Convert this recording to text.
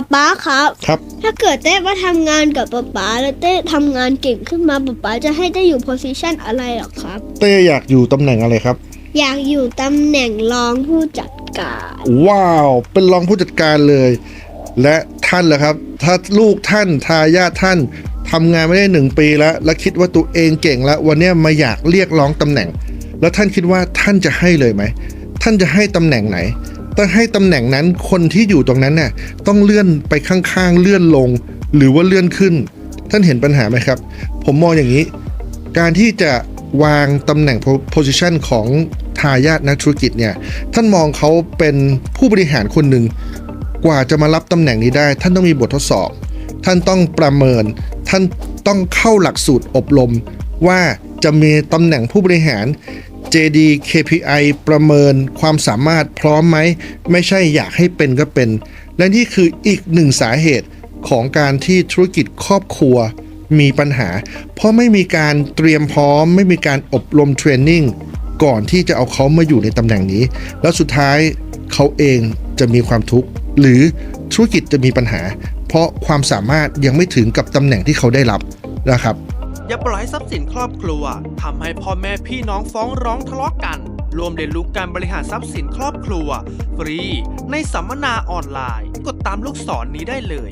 ป๊าป๊าครับ ครับ ถ้าเกิดเต้มาทำงานกับป๊าป๊าแล้วเต้ทำงานเก่งขึ้นมาป๊าป๊าจะให้เต้อยู่โพสิชันอะไรหรอครับ เต้อยากอยู่ตำแหน่งอะไรครับ อยากอยู่ตำแหน่งรองผู้จัดการ ว้าว เป็นรองผู้จัดการเลย และท่านล่ะครับ ถ้าลูกท่านทายาทท่านทำงานไม่ได้หนึ่งปีแล้ว และคิดว่าตัวเองเก่งแล้ว วันเนี้ยมาอยากเรียกร้องตำแหน่ง แล้วท่านคิดว่าท่านจะให้เลยไหม ท่านจะให้ตำแหน่งไหน ถ้าให้ตำแหน่งนั้นคนที่อยู่ตรงนั้นน่ะต้องเลื่อนไปข้างๆ เลื่อนลง หรือว่าเลื่อนขึ้น ท่านเห็นปัญหาไหมครับ ผมมองอย่างนี้ การที่จะวางตำแหน่ง position ของทายาทนักธุรกิจเนี่ยท่านมองเขาเป็นผู้บริหารคนหนึ่งกว่าจะมารับตำแหน่งนี้ได้ ท่านต้องมีบททดสอบ ท่านต้องประเมิน ท่านต้องเข้าหลักสูตรอบรม ว่าจะมีตำแหน่งผู้บริหาร JD KPI ประเมินความสามารถพร้อมไหม ไม่ใช่อยากให้เป็นก็เป็น และนี่คืออีกหนึ่งสาเหตุของการที่ธุรกิจครอบครัวมีปัญหา เพราะไม่มีการเตรียมพร้อม ไม่มีการอบรมเทรนนิ่งก่อนที่จะเอาเขามาอยู่ในตำแหน่งนี้ แล้วสุดท้ายเขาเองจะมีความทุกข์ หรือธุรกิจจะมีปัญหา เพราะความสามารถยังไม่ถึงกับตำแหน่งที่เขาได้รับนะครับ อย่าปล่อยให้ทรัพย์สินครอบครัวทำให้พ่อแม่พี่น้องฟ้องร้องทะเลาะกัน รวมเรียนรู้การบริหารทรัพย์สินครอบครัว ฟรี ในสัมมนาออนไลน์ กดตามลูกศรนนี้ได้เลย